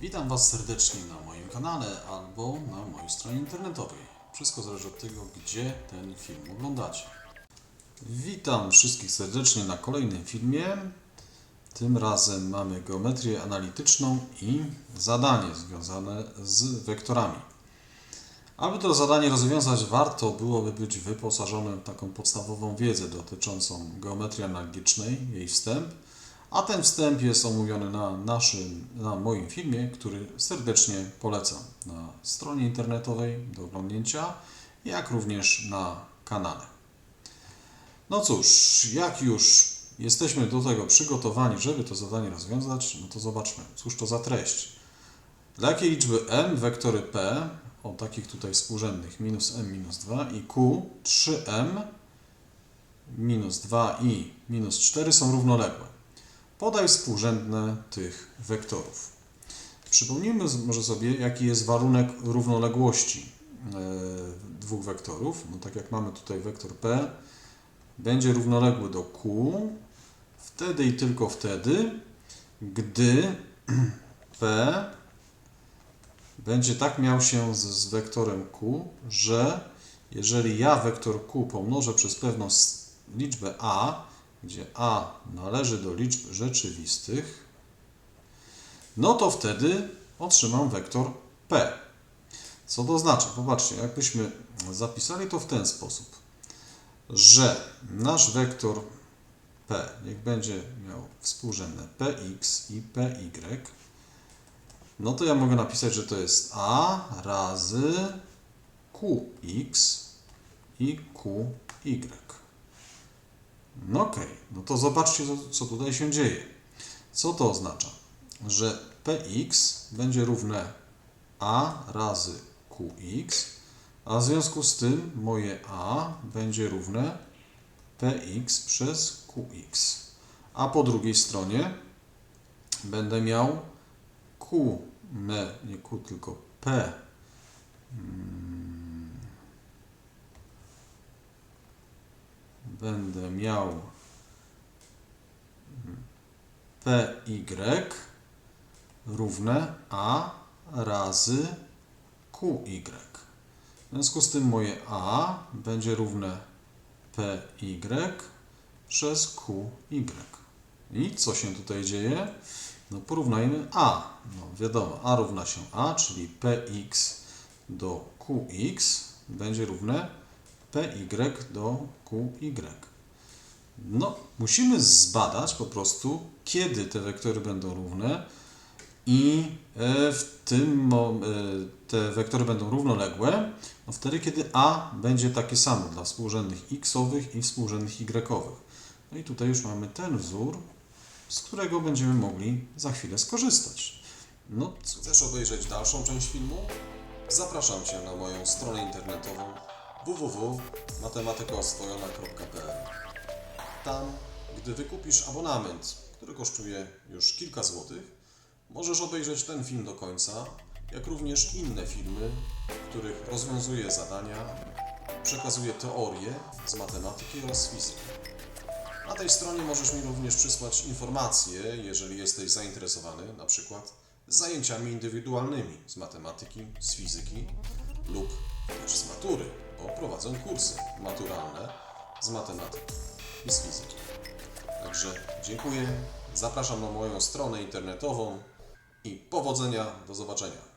Witam Was serdecznie na moim kanale albo na mojej stronie internetowej. Wszystko zależy od tego, gdzie ten film oglądacie. Witam wszystkich serdecznie na kolejnym filmie. Tym razem mamy geometrię analityczną i zadanie związane z wektorami. Aby to zadanie rozwiązać, warto byłoby być wyposażonym w taką podstawową wiedzę dotyczącą geometrii analitycznej, jej wstęp, a ten wstęp jest omówiony na naszym, na moim filmie, który serdecznie polecam na stronie internetowej do oglądnięcia, jak również na kanale. No cóż, jak już jesteśmy do tego przygotowani, żeby to zadanie rozwiązać, no to zobaczmy, cóż to za treść. Dla jakiej liczby m wektory p, o takich tutaj współrzędnych, minus m minus 2 i q, 3m minus 2 i minus 4 są równoległe. Podaj współrzędne tych wektorów. Przypomnijmy może sobie, jaki jest warunek równoległości e, dwóch wektorów. No tak jak mamy tutaj wektor p, będzie równoległy do q, wtedy i tylko wtedy, gdy p będzie tak miał się z, z wektorem q, że jeżeli ja wektor q pomnożę przez pewną liczbę a, gdzie a należy do liczb rzeczywistych, no to wtedy otrzymam wektor p. Co to znaczy? Popatrzcie, jakbyśmy zapisali to w ten sposób, że nasz wektor p niech będzie miał współrzędne px i py, no to ja mogę napisać, że to jest a razy qx i qy. No okej, no to zobaczcie, co, tutaj się dzieje. Co to oznacza? Że px będzie równe a razy qx, a w związku z tym moje a będzie równe px przez qx. A po drugiej stronie będę miał q, nie q, tylko p mm, będę miał py równe a razy qy. W związku z tym moje a będzie równe py przez qy. I co się tutaj dzieje? No porównajmy a. No wiadomo, a równa się a, czyli px do qx będzie równe py do qy. No, musimy zbadać po prostu, kiedy te wektory będą równe i e, w tym e, te wektory będą równoległe, no wtedy, kiedy a będzie takie samo dla współrzędnych xowych i współrzędnych y-owych. No i tutaj już mamy ten wzór, z którego będziemy mogli za chwilę skorzystać. No, chcesz obejrzeć dalszą część filmu? Zapraszam Cię na moją stronę internetową www.matematykaoswojona.pl Tam, gdy wykupisz abonament, który kosztuje już kilka złotych, możesz obejrzeć ten film do końca, jak również inne filmy, w których rozwiązuję zadania, przekazuję teorie z matematyki oraz fizyki. Na tej stronie możesz mi również przysłać informacje, jeżeli jesteś zainteresowany, na przykład zajęciami indywidualnymi z matematyki, z fizyki lub też z matury, bo prowadzę kursy maturalne z matematyki i z fizyki. Także dziękuję, zapraszam na moją stronę internetową i powodzenia, do zobaczenia.